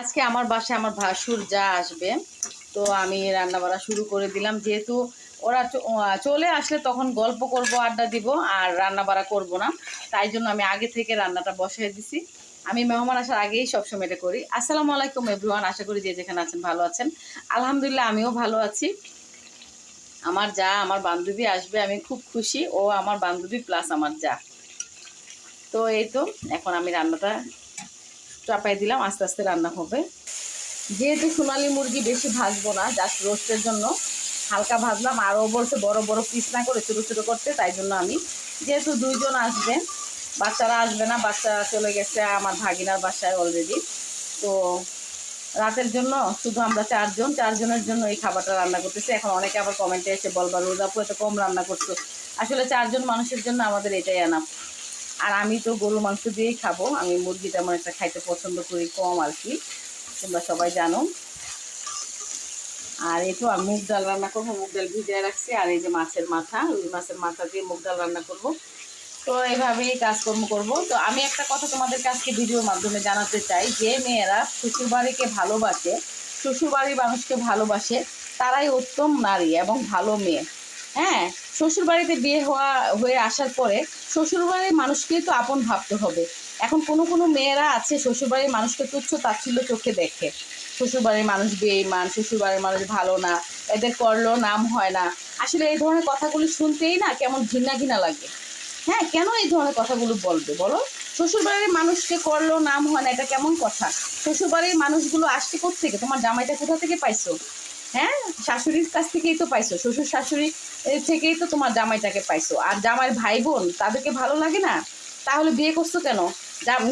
আজকে আমার বাসায় আমার ভাসুর যা আসবে, তো আমি রান্না বাড়া শুরু করে দিলাম। যেহেতু ওরা চলে আসলে তখন গল্প করব, আড্ডা দিব, আর রান্না বাড়া করব না। তাই জন্য আমি আগে থেকে রান্নাটা বসিয়ে দিছি। আমি মেহমান আসার আগেই সবসময় এটা করি। আসসালামু আলাইকুম এভরিওয়ান, আশা করি যে যেখানে আছেন ভালো আছেন। আলহামদুলিল্লাহ, আমিও ভালো আছি। আমার যা, আমার বান্ধবী আসবে, আমি খুব খুশি। ও আমার বান্ধবী প্লাস আমার যা। তো এই তো, এখন আমি রান্নাটা চাপাই দিলাম, আস্তে আস্তে রান্না হবে। যেহেতু সোনালি মুরগি বেশি ভাজবো না জাস্ট রোস্টের জন্য হালকা ভাজলাম, আরও বলছে বড় বড় পিস না করে ছোটো ছোটো করতে, তাই জন্য আমি যেহেতু দুইজন আসবে বাচ্চারা আসবে না, বাচ্চা চলে গেছে আমার ভাগিনার বাসায় অলরেডি তো রাতের জন্য শুধু আমরা চারজন, চারজনের জন্য এই খাবারটা রান্না করতেছি। এখন অনেকে আবার কমেন্টে এসে বলবা রোজাপু এত কম রান্না করছ। আসলে চারজন মানুষের জন্য আমাদের এটাই আনা আর আমি তো গরু মাংস দিয়েই খাব। আমি মুরগি তেমন একটা খাইতে পছন্দ করি কম আর কি, তোমরা সবাই জানো। আর তো আমি মুগ ডাল রান্না করব, মুগ ডাল ভিজিয়ে রাখছি। আর এই যে মাছের মাথা, রুই মাছের মাথা দিয়ে মুগ ডাল রান্না করব। তো এইভাবেই কাজকর্ম করব। তো আমি একটা কথা তোমাদের কাছকে ভিডিওর মাধ্যমে জানাতে চাই, যে মেয়েরা শ্বশুরবাড়িকে ভালোবাসে, শ্বশুরবাড়ির মানুষকে ভালোবাসে, তারাই উত্তম নারী এবং ভালো মেয়ে। হ্যাঁ শ্বশুরবাড়িতে বিয়ে হওয়া, হয়ে আসার পরে শ্বশুরবাড়ির মানুষকেই তো আপন ভাবতে হবে। এখন কোনো কোনো মেয়েরা আছে, শ্বশুরবাড়ির মানুষকে তুচ্ছ তাচ্ছিল্য চোখে দেখে। শ্বশুরবাড়ির মানুষ বেইমান শ্বশুরবাড়ির মানুষ ভালো না, এদের করলেও নাম হয় না। আসলে এই ধরনের কথাগুলি শুনতেই না কেমন ঘৃণা ঘৃণা লাগে। হ্যাঁ কেন এই ধরনের কথাগুলো বলবে বলো? শ্বশুরবাড়ির মানুষকে করলেও নাম হয় না, এটা কেমন কথা? শ্বশুরবাড়ির মানুষগুলো আসছে থেকে তোমার জামাইটা কোথা থেকে পাইছো? হ্যাঁ শাশুড়ির কাছ থেকেই তো পাইছো। শ্বশুর শাশুড়ি থেকেই তো তোমার জামাইটাকে পাইছো। আর জামাইয়ের ভাই বোন তাদেরকে ভালো লাগে না? তাহলে বিয়ে করছ কেন?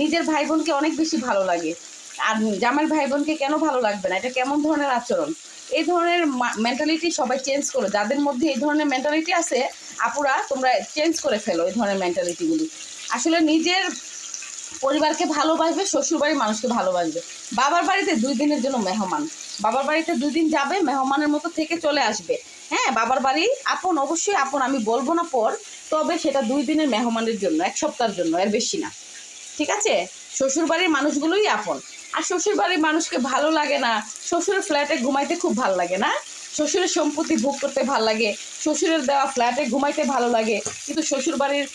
নিজের ভাই বোনকে অনেক বেশি ভালো লাগে। আর জামাইয়ের ভাই বোনকে কেন ভালো লাগবে না? এটা কেমন ধরনের আচরণ? এই ধরনের মেন্টালিটি সবাই চেঞ্জ করো। যাদের মধ্যে এই ধরনের মেন্টালিটি আছে, আপুরা, তোমরা চেঞ্জ করে ফেলো এই ধরনের মেন্টালিটিগুলি আসলে নিজের পরিবারকে ভালোবাসবে, শ্বশুরবাড়ির মানুষকে ভালোবাসবে। বাবার বাড়িতে দুই দিনের জন্য মেহমান। বাবার বাড়িতে দুই দিন যাবে, মেহমানের মতো থেকে চলে আসবে। হ্যাঁ বাবার বাড়ি আপন, অবশ্যই আপন, আমি বলব না পর, তবে সেটা দুই দিনের মেহমানের জন্য, এক সপ্তাহের জন্য, এর বেশি না। ঠিক আছে? শ্বশুর বাড়ির মানুষগুলোই আপন। আর শ্বশুর বাড়ির মানুষকে ভালো লাগে না, শ্বশুরের ফ্ল্যাটে ঘুমাইতে খুব ভালো লাগে না? শ্বশুরের সম্পত্তি ভোগ করতে ভালো লাগে, শ্বশুরের দেওয়া ফ্ল্যাটে ঘুমাইতে ভালো লাগে, কিন্তু শ্বশুর বাড়ির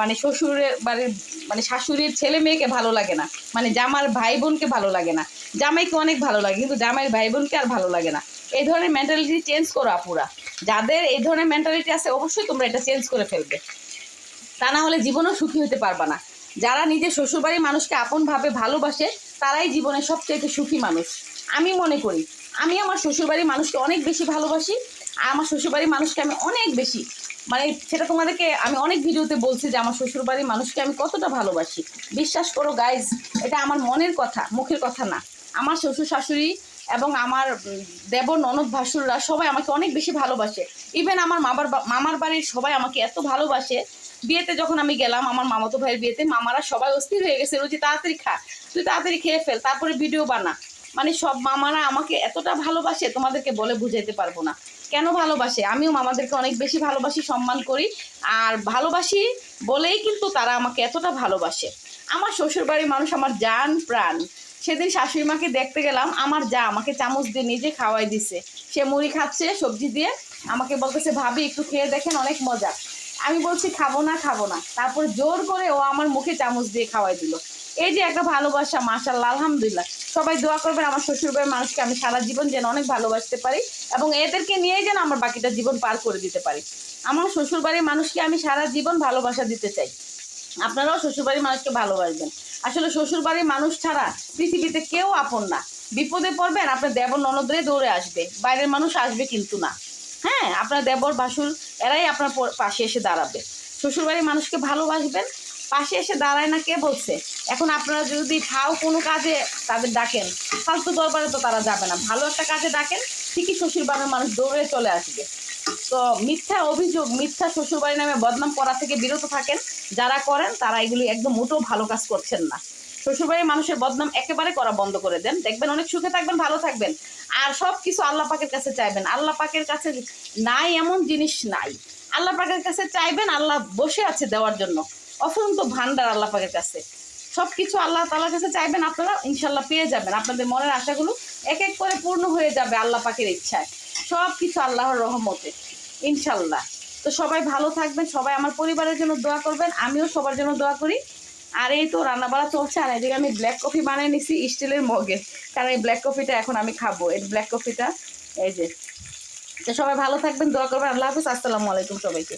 মানে শ্বশুরের বাড়ির মানে শাশুড়ির ছেলে মেয়েকে ভালো লাগে না মানে জামার ভাই বোনকে ভালো লাগে না, জামাইকে অনেক ভালো লাগে, কিন্তু জামাইয়ের ভাই বোনকে আর ভালো লাগে না। এই ধরনের মেন্টালিটি চেঞ্জ করো আপুরা, যাদের এই ধরনের মেন্টালিটি আছে অবশ্যই তোমরা এটা চেঞ্জ করে ফেলবে। তা না হলে জীবনেও সুখী হতে পারবা না। যারা নিজের শ্বশুরবাড়ির মানুষকে আপনভাবে ভালোবাসে, তারাই জীবনে সবচেয়ে সুখী মানুষ। আমি মনে করি আমি আমার শ্বশুরবাড়ির মানুষকে অনেক বেশি ভালোবাসি, আর আমার শ্বশুরবাড়ির মানুষকে আমি অনেক বেশি। মানে সেটা তোমাদেরকে আমি অনেক ভিডিওতে বলছি যে আমার শ্বশুরবাড়ির মানুষকে আমি কতটা ভালোবাসি। বিশ্বাস করো গাইজ এটা আমার মনের কথা, মুখের কথা না। আমার শ্বশুর শাশুড়ি এবং আমার দেবর, ননদ, ভাসুররা সবাই আমাকে অনেক বেশি ভালোবাসে। ইভেন আমার মামার মামার বাড়ির সবাই আমাকে এত ভালোবাসে। বিয়েতে যখন আমি গেলাম, আমার মামাতো ভাইয়ের বিয়েতে, মামারা সবাই অস্থির হয়ে গেছে রুচি তাড়াতাড়ি খা, তুই তাড়াতাড়ি খেয়ে ফেল, তারপরে ভিডিও বানা। মানে সব মামারা আমাকে এতটা ভালোবাসে, তোমাদেরকে বলে বুঝাইতে পারব না। কেন ভালোবাসে? আমিও মামাদেরকে অনেক বেশি ভালোবাসি, সম্মান করি। আর ভালোবাসি বলেই কিন্তু তারা আমাকে এতটা ভালোবাসে। আমার শ্বশুরবাড়ির মানুষ আমার জান প্রাণ। সেদিন শাশুড়ি মাকে দেখতে গেলাম, আমার যা আমাকে চামচ দিয়ে নিজে খাওয়াই দিছে। সে মুড়ি খাচ্ছে, সবজি দিয়ে। আমাকে বলতেছে, ভাবি, একটু খেয়ে দেখেন, অনেক মজা। আমি বলছি, খাব না খাব না। তারপর জোর করে ও আমার মুখে চামচ দিয়ে খাওয়াই দিল। এই যে একটা ভালোবাসা মাশাল্লাহ আলহামদুলিল্লাহ। সবাই দোয়া করবেন আমার শ্বশুরবাড়ির মানুষকে আমি সারা জীবন যেন অনেক ভালোবাসতে পারি এবং এদেরকে নিয়েই যেন আমার বাকিটা জীবন পার করে দিতে পারি। আমার শ্বশুরবাড়ির মানুষকে আমি সারা জীবন ভালোবাসা দিতে চাই। আপনারাও শ্বশুরবাড়ির মানুষকে ভালোবাসবেন। আসলে শ্বশুরবাড়ির মানুষ ছাড়া পৃথিবীতে কেউ আপন না। বিপদে পড়বেন, আপনার দেবর ননদরে দৌড়ে আসবে। বাইরের মানুষ আসবে কিন্তু না। হ্যাঁ আপনার দেবর বাসুর এরাই আপনার পাশে এসে দাঁড়াবে। শ্বশুরবাড়ির মানুষকে ভালোবাসবেন পাশে এসে দাঁড়ায় না কে বলছে? এখন আপনারা যদি খাও কোনো কাজে, তাদের ডাকেন। ফালতু দরবারে তো তারা যাবে না। ভালো একটা কাজে ডাকেন, ঠিকই শ্বশুরবাড়ির মানুষ দৌড়ে চলে আসবে। তো মিথ্যা অভিযোগ, মিথ্যা শ্বশুরবাড়ি নামে বদনাম করা থেকে বিরত থাকেন। যারা করেন, তারা এগুলি একদম মোটেও ভালো কাজ করছেন না। শ্বশুরবাড়ির মানুষের বদনাম একেবারে করা বন্ধ করে দেন। দেখবেন অনেক সুখে থাকবেন, ভালো থাকবেন। আর সব কিছু আল্লাহ পাকের কাছে চাইবেন। আল্লাহ পাকের কাছে নাই এমন জিনিস নাই। আল্লাহ পাকের কাছে চাইবেন, আল্লাহ বসে আছে দেওয়ার জন্য। অফুরন্ত ভান্ডার আল্লাহ পাকের কাছে। সব কিছু আল্লাহ তালার কাছে চাইবেন, আপনারা ইনশাল্লাহ পেয়ে যাবেন। আপনাদের মনের আশাগুলো এক এক করে পূর্ণ হয়ে যাবে আল্লাহ পাকের ইচ্ছায়। সব কিছু আল্লাহর রহমতে ইনশাল্লাহ তো সবাই ভালো থাকবেন, সবাই আমার পরিবারের জন্য দোয়া করবেন, আমিও সবার জন্য দোয়া করি। আর এই তো রান্নাবাড়া চলছে, আর এদিকে আমি ব্ল্যাক কফি বানিয়ে নিছি স্টিলের মগে। কারণ এই ব্ল্যাক কফিটা এখন আমি খাব, এই ব্ল্যাক কফিটা এই যে। তো সবাই ভালো থাকবেন, দোয়া করবেন, আল্লাহ হাফিজ, আসসালামু আলাইকুম সবাইকে।